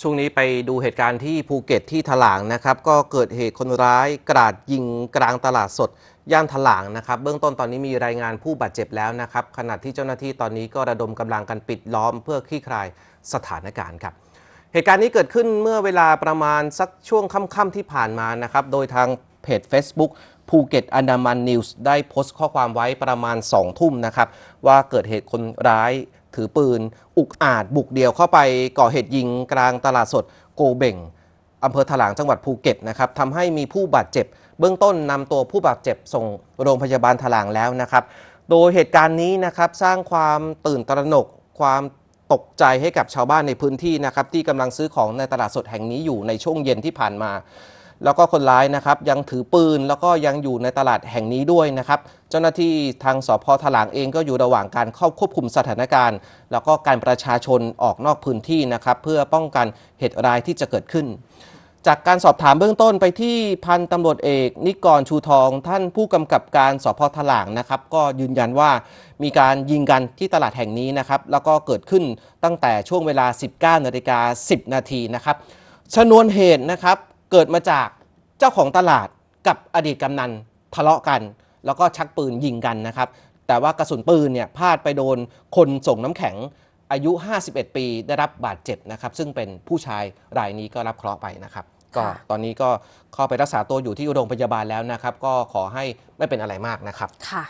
ช่วงนี้ไปดูเหตุการณ์ที่ภูเก็ตที่ถลางนะครับ ก็เกิดเหตุคนร้ายกราดยิงกลางตลาดสด ย่านถลางนะครับ เบื้องต้นตอนนี้มีรายงานผู้บาดเจ็บแล้วนะครับ ขณะที่เจ้าหน้าที่ตอนนี้ก็ระดมกำลังกันปิดล้อมเพื่อคลี่คลายสถานการณ์ครับ เหตุการณ์นี้เกิดขึ้นเมื่อเวลาประมาณสักช่วงค่ำๆที่ผ่านมานะครับ โดยทางเพจ Facebook ภูเก็ตอันดามันนิวส์ได้โพสต์ข้อความไว้ประมาณ 2 ทุ่มนะครับ ว่าเกิดเหตุคนร้าย ถือปืน อุกอาจบุกเดี่ยวเข้าไปก่อเหตุยิงกลางตลาดสดโกเบ่งอำเภอถลางจังหวัดภูเก็ตนะครับทำให้มีผู้บาดเจ็บ เบื้องต้นนำตัวผู้บาดเจ็บส่งโรงพยาบาลถลางแล้วนะครับ โดยเหตุการณ์นี้นะครับสร้างความตื่นตระหนก ความตกใจให้กับชาวบ้านในพื้นที่นะครับที่กำลังซื้อของในตลาดสดแห่งนี้อยู่ในช่วงเย็นที่ผ่านมา แล้วก็คนร้ายนะครับยังถือปืนแล้วก็ยังอยู่ในตลาดแห่งนี้ด้วยนะครับ เจ้าหน้าที่ทางสพถลางเองก็อยู่ระหว่างการเข้าควบคุมสถานการณ์ แล้วก็การประชาชนออกนอกพื้นที่นะครับเพื่อป้องกันเหตุร้ายที่จะเกิดขึ้น จากการสอบถามเบื้องต้นไปที่พันตำรวจเอก นิกรชูทอง ท่านผู้กำกับการสพถลางนะครับ ก็ยืนยันว่ามีการยิงกันที่ตลาดแห่งนี้นะครับแล้วก็เกิดขึ้นตั้งแต่ช่วงเวลา 19นาฬิกา10 นาทีนะครับชนวนเหตุนะครับ เกิดมาจากเจ้าของตลาดกับอดีตกำนันทะเลาะกัน แล้วก็ชักปืนยิงกันนะครับ แต่ว่ากระสุนปืนเนี่ยพลาดไปโดนคนส่งน้ำแข็งอายุ 51 ปีได้รับบาดเจ็บนะครับ ซึ่งเป็นผู้ชายรายนี้ก็รับเคราะห์ไปนะครับ ก็ค่ะตอนนี้ก็เข้าไปรักษาตัวอยู่ที่โรงพยาบาลแล้วนะครับ ก็ขอให้ไม่เป็นอะไรมากนะครับ ค่ะ